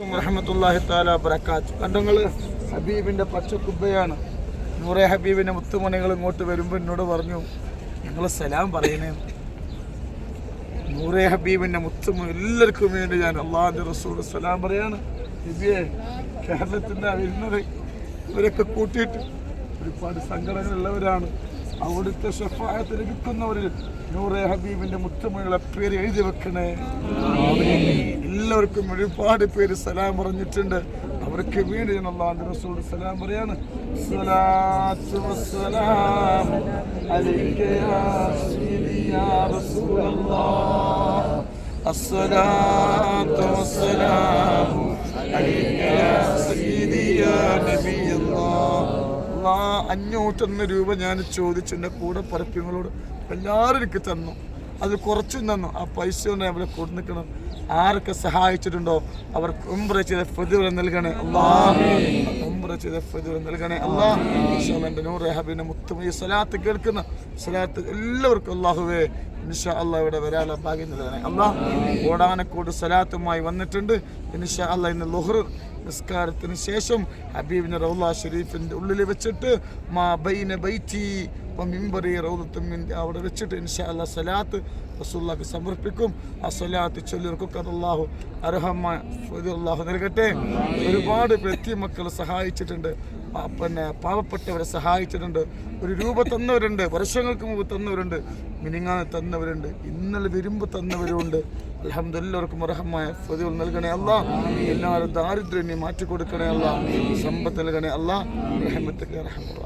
വറഹമത്തല്ലാഹി താല ബറക്കാത്ത് കണ്ടങ്ങൾ ഹബീബിന്റെ പച്ചക്കുബയാണ് നൂറെ ഹബീബിന്റെ മുത്തുമണികൾ ഇങ്ങോട്ട് വരുമ്പോൾ എന്നോട് പറഞ്ഞു ഞങ്ങൾ സലാം പറയണേ. നൂറെ ഹബീബിന്റെ മുത്തുമ എല്ലാവർക്കും വേണ്ടി ഞാൻ അള്ളാഹിന്റെ റസൂൽ സലാം പറയാണ്. ഹബിയെ കേരളത്തിന്റെ വരുന്നത്? ഇവരൊക്കെ കൂട്ടിയിട്ട് ഒരുപാട് സങ്കടങ്ങളുള്ളവരാണ്. അവിടുത്തെ ഷഫായത്ത് ലഭിക്കുന്നവരിൽ നൂറെ ഹബീബിന്റെ മുത്തുമണികളെ പേര് എഴുതി വെക്കണേ. എല്ലാവർക്കും ഒരുപാട് പേര് സലാം പറഞ്ഞിട്ടുണ്ട്. അവർക്ക് വേണ്ടി ഞാൻ അള്ളാഹു റസൂൽ സലാം പറയാണ്. അഞ്ഞൂറ്റൊന്ന് രൂപ ഞാൻ ചോദിച്ചു കൂടെ പറപ്പിങ്ങളോട് എല്ലാവരും എനിക്ക് തന്നു. അത് കുറച്ചും തന്നു. ആ പൈസ കൊണ്ട് അവരെ കൊടുത്തു നിൽക്കണം ആരൊക്കെ സഹായിച്ചിട്ടുണ്ടോ അവർ ഉംറ ചെയ്ത പ്രതിഫലം നൽകണേ. അള്ളാ ഉംറ ചെയ്ത പ്രതിഫലം നൽകണേ. അള്ളാ എന്റെ നൂറ് ഹബീനെ ഈ സ്വലാത്ത് കേൾക്കുന്ന സ്വലാത്ത് എല്ലാവർക്കും അള്ളാഹുവേ ഇൻഷാ അള്ളാഹ് ഇവിടെ വരാനുള്ള ഭാഗ്യം നൽകണേ. അള്ളാ ഓടാനക്കോട് സ്വലാത്തുമായി വന്നിട്ടുണ്ട്. ഇൻഷാ അള്ളാഹ് ഇന്ന് ലുഹർ നിസ്കാരത്തിന് ശേഷം ഹബീബിന് റൗല ഷെരീഫിന്റെ ഉള്ളിൽ വെച്ചിട്ട് മാ ബൈന ബൈറ്റി മിമ്പറി റൗദത്തും അവിടെ വെച്ചിട്ട് ഇൻഷാ അല്ലാ സലാത്ത് റസൂല്ലാക്ക് സമർപ്പിക്കും. ആ സലാത്ത് ചൊല്ലിർക്കൊക്കെ അതല്ലാഹു അർഹമ്മ അള്ളാഹു നൽകട്ടെ. ഒരുപാട് വ്യക്തി മക്കൾ സഹായിച്ചിട്ടുണ്ട്. പിന്നെ പാവപ്പെട്ടവരെ സഹായിച്ചിട്ടുണ്ട്. ഒരു രൂപ തന്നവരുണ്ട് വർഷങ്ങൾക്ക് മുമ്പ് തന്നവരുണ്ട് മിനിങ്ങാന്ന് തന്നവരുണ്ട് ഇന്നലെ വിരുമ്പ് തന്നവരുണ്ട് അലഹമ്മദല്ലവർക്കും അർഹമായ ഫതികൾ നൽകണേ അല്ല. എല്ലാവരും ദാരിദ്ര്യം നീ മാറ്റി കൊടുക്കണേ അല്ല. സമ്പത്ത് നൽകണേ അല്ല. റഹമത്ത് റഹമുള്ള